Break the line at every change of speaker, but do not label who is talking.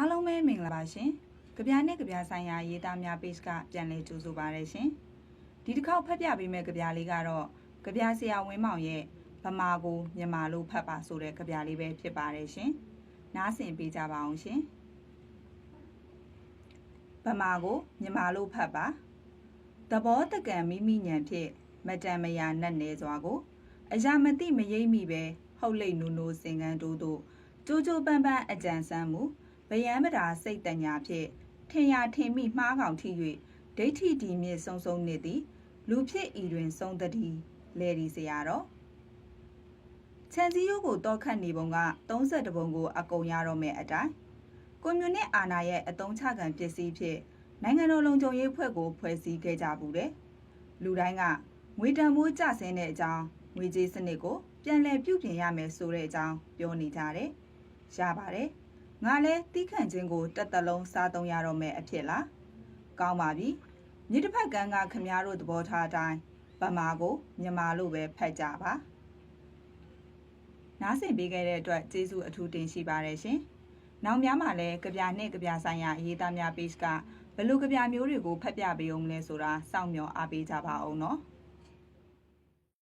အားလုံးပဲမင်္ဂလာပါရှင်။ကြပြနဲ့ကြပြဆိုင်ရာရေးသားများ page ကပြန်လည်ကြိုဆိုပါရရှင်။ဒီတစ်ခေါက်ဖတ်ပြပေးမယ့်ကြပြလေးကတော့ကြပြဆရာဝင်းမောင်ရဲ့ဗမာကိုမြန်မာလို့ဖတ်ပါဆိုတဲ့ကြပြလေးပဲဖြစ်ပါတယ်ရှင်။နားဆင်ပေးကြပါအောင်ရှင်။ဗမာကိုမြန်မာလို့ဖတ်ပါသဘောတကံမိမိညံဖြင့်မတန်မယာနတ်နေစွာကိုအရာမသိမရိပ်မိပဲဟုတ်လိတ်နူနိုစင်ကန်းတို့တို့ကြိုးကြိုးပန်းပန်းအကြံစမ်းမှု ဗယံပဒါစိတ်တညာဖြင့်ထင်ရထင်မိမှားကောင်ထိ၍ဒိဋ္ဌိဒီမြင့်ဆုံဆုံနေသည်လူဖြစ်ဤတွင်ဆုံးသတည်းလေဒီစရာတော့ခြံစည်းရိုးကိုတောက်ခတ်နေပုံက32ပုံကိုအကုန်ရတော့မဲ့အတိုင်းကွန်မြူနစ်အာဏာရဲ့အတုံးချခံပစ္စည်းဖြစ်နိုင်ငံတော်လုံခြုံရေးဖွဲ့ကိုဖွဲ့စည်းခဲ့ကြဘူးတဲ့လူတိုင်းကငွေတန်မိုးကျဆင်းတဲ့အကြောင်းငွေကြေးစနစ်ကိုပြန်လည်ပြုပြင်ရမယ်ဆိုတဲ့အကြောင်းပြောနေကြတယ်။ရပါတယ်။ ငါလည်းတီးခန့်ခြင်းကိုတက်တလုံးစားသုံးရတော့မယ်အဖြစ်လား။ကောင်းပါပြီ။မြေတစ်ဖက်ကန်းကခမားတို့သဘောထားအတိုင်းဗမာကိုမြန်မာလို့ပဲဖတ်ကြပါ။နားဆင်ပေးခဲ့တဲ့အတွက်ကျေးဇူးအထူးတင်ရှိပါတယ်ရှင်။နောက်များမှာလည်းကြပြနဲ့ကြပြဆိုင်ရာအရေးသားများ page ကဘယ်လိုကြပြမျိုးတွေကိုဖတ်ပြပေးအောင်လဲဆိုတာစောင့်မျှော်အားပေးကြပါအောင်နော်။